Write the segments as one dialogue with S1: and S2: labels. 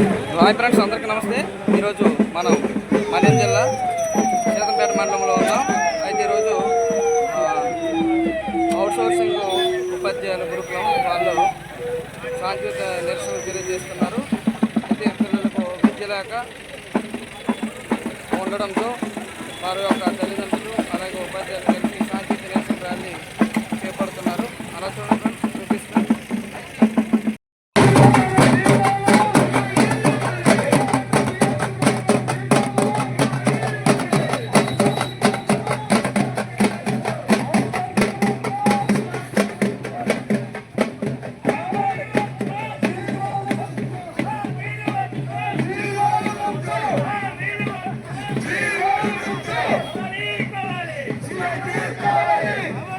S1: Hi friends అందరికీ నమస్తే. ఈరోజు మనం మన్యం జిల్లా సీతంపేట మండలంలో ఉన్నాం. అయితే ఈరోజు అవుట్ సోర్సింగ్ ఉపాధ్యాయుల గ్రూప్లో వాళ్ళు సాంకేతిక నిరసన తెలియజేస్తున్నారు. అయితే పిల్లలకు విద్య లేక ఉండడంతో వారి యొక్క
S2: తల్లి ¡Vamos!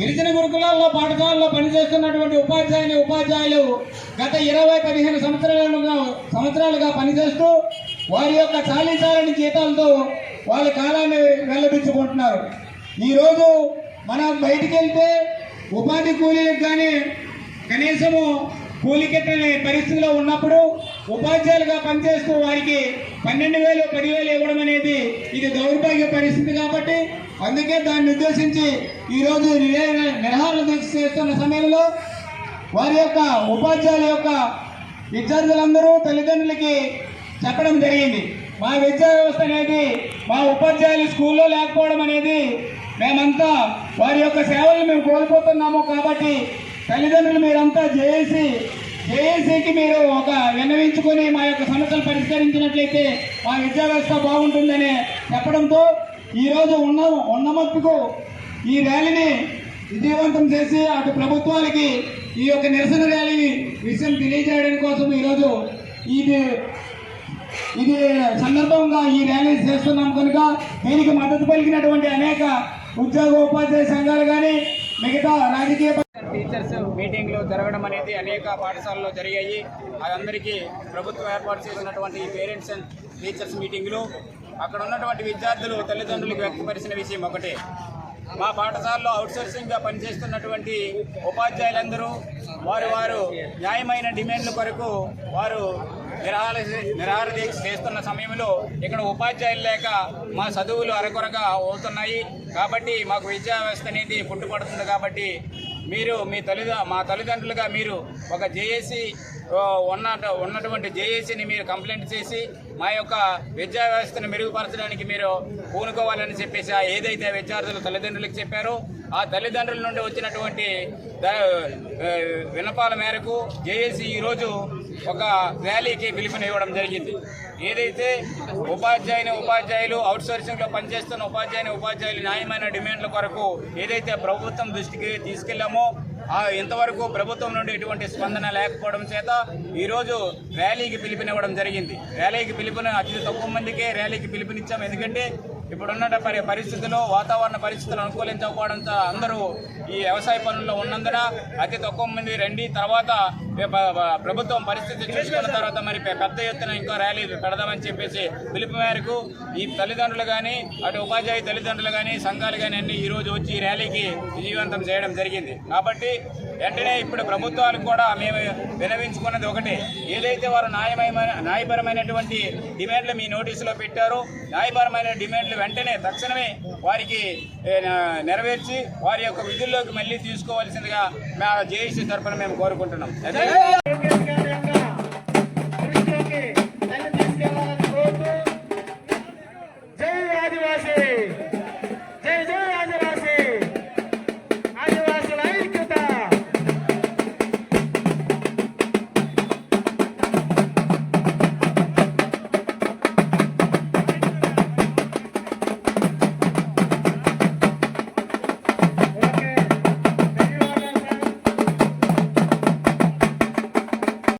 S2: గిరిజన గురుకులాల్లో పాఠశాలలో పనిచేస్తున్నటువంటి ఉపాధ్యాయుని ఉపాధ్యాయులు గత ఇరవై పదిహేను సంవత్సరాలుగా సంవత్సరాలుగా పనిచేస్తూ వారి యొక్క చాలీ చాలని జీతాలతో వాళ్ళ కాలాన్ని వెళ్ళబిచ్చుకుంటున్నారు ఈరోజు మనం బయటికి వెళ్తే ఉపాధి కూలీలకు కానీ కనీసము కూలికెట్టని పరిస్థితిలో ఉన్నప్పుడు ఉపాధ్యాయులుగా పనిచేస్తూ వారికి పన్నెండు వేలు పదివేలు ఇవ్వడం అనేది ఇది దౌర్భాగ్య పరిస్థితి కాబట్టి అందుకే దాన్ని ఉద్దేశించి ఈరోజు నిరే- దీక్ష చేస్తున్న సమయంలో వారి యొక్క ఉపాధ్యాయుల యొక్క విద్యార్థులందరూ తల్లిదండ్రులకి చెప్పడం జరిగింది. మా విద్యా వ్యవస్థ అనేది మా ఉపాధ్యాయులు స్కూల్లో లేకపోవడం అనేది మేమంతా వారి యొక్క సేవలు మేము కోల్పోతున్నాము కాబట్టి తల్లిదండ్రులు మీరంతా జేఏసీ జేఏసీకి మీరు ఒక విన్నవించుకొని మా యొక్క సమస్యలు పరిష్కరించినట్లయితే మా విద్యా వ్యవస్థ బాగుంటుందని చెప్పడంతో ఈరోజు ఉన్న ఉన్న మట్టుకు ఈ ర్యాలీని విజయవంతం చేసి అటు ప్రభుత్వాలకి ఈ యొక్క నిరసన ర్యాలీ విషయం తెలియజేయడం కోసం ఈరోజు ఇది ఇది సందర్భంగా ఈ ర్యాలీ చేస్తున్నాం. కనుక దీనికి మద్దతు పలికినటువంటి అనేక ఉద్యోగ ఉపాధ్యాయ సంఘాలు కానీ మిగతా రాజకీయ టీచర్స్ మీటింగ్లు జరగడం అనేది అనేక పాఠశాలలో జరిగాయి. అదందరికీ ప్రభుత్వం ఏర్పాటు చేసినటువంటి ఈ పేరెంట్స్ అండ్ టీచర్స్ మీటింగ్లు అక్కడ ఉన్నటువంటి విద్యార్థులు తల్లిదండ్రులకు వ్యక్తపరిచిన విషయం ఒకటే. మా పాఠశాలలో అవుట్సోర్సింగ్గా పనిచేస్తున్నటువంటి ఉపాధ్యాయులందరూ వారు వారు న్యాయమైన డిమాండ్ల కొరకు వారు నిరాహార నిరాహార దీక్ష చేస్తున్న సమయంలో ఇక్కడ ఉపాధ్యాయులు లేక మా చదువులు అరకొరగా అవుతున్నాయి. కాబట్టి మాకు విద్యా వ్యవస్థ అనేది పుట్టుపడుతుంది కాబట్టి మీరు మీ తల్లిద మా తల్లిదండ్రులుగా మీరు ఒక జేఏసీ ఉన్న ఉన్నటువంటి జేఏసీని మీరు కంప్లైంట్ చేసి మా యొక్క విద్యా వ్యవస్థను మెరుగుపరచడానికి మీరు పూనుకోవాలని చెప్పేసి ఆ ఏదైతే విద్యార్థులు తల్లిదండ్రులకు చెప్పారో ఆ తల్లిదండ్రుల నుండి వచ్చినటువంటి వినపాల మేరకు జేఏసీ ఈరోజు ఒక ర్యాలీకి పిలుపునివ్వడం జరిగింది. ఏదైతే ఉపాధ్యాయుని ఉపాధ్యాయులు అవుట్ సోర్సింగ్లో పనిచేస్తున్న ఉపాధ్యాయుని ఉపాధ్యాయులు న్యాయమైన డిమాండ్ల కొరకు ఏదైతే ప్రభుత్వం దృష్టికి తీసుకెళ్ళామో ఇంతవరకు ప్రభుత్వం నుండి ఎటువంటి స్పందన లేకపోవడం చేత ఈరోజు ర్యాలీకి పిలుపునివ్వడం జరిగింది. ర్యాలీకి పిలుపుని అతి తక్కువ మందికే ర్యాలీకి పిలుపునిచ్చాం. ఎందుకంటే ఇప్పుడున్న పరి పరిస్థితుల్లో వాతావరణ పరిస్థితులు అనుకూలించకపోవడంతో అందరూ ఈ వ్యవసాయ పనుల్లో ఉన్నందున అతి తక్కువ మంది రండి. తర్వాత ప్రభుత్వం పరిస్థితి చూసుకున్న తర్వాత మరి పెద్ద ఎత్తున ఇంకో ర్యాలీ పెడదామని చెప్పేసి పిలుపు మేరకు ఈ తల్లిదండ్రులు కానీ అటు ఉపాధ్యాయ తల్లిదండ్రులు కానీ సంఘాలు కానీ అన్ని ఈరోజు వచ్చి ఈ ర్యాలీకి విజయవంతం చేయడం జరిగింది. కాబట్టి వెంటనే ఇప్పుడు ప్రభుత్వాలకు కూడా మేము వినవించుకున్నది ఒకటే. ఏదైతే వారు న్యాయమైన న్యాయపరమైనటువంటి డిమాండ్లు మీ నోటీసులో పెట్టారో న్యాయపరమైన డిమాండ్లు వెంటనే తక్షణమే వారికి నెరవేర్చి వారి యొక్క విధుల్లోకి మళ్ళీ తీసుకోవాల్సిందిగా మా జేఏసీ తరఫున మేము కోరుకుంటున్నాం.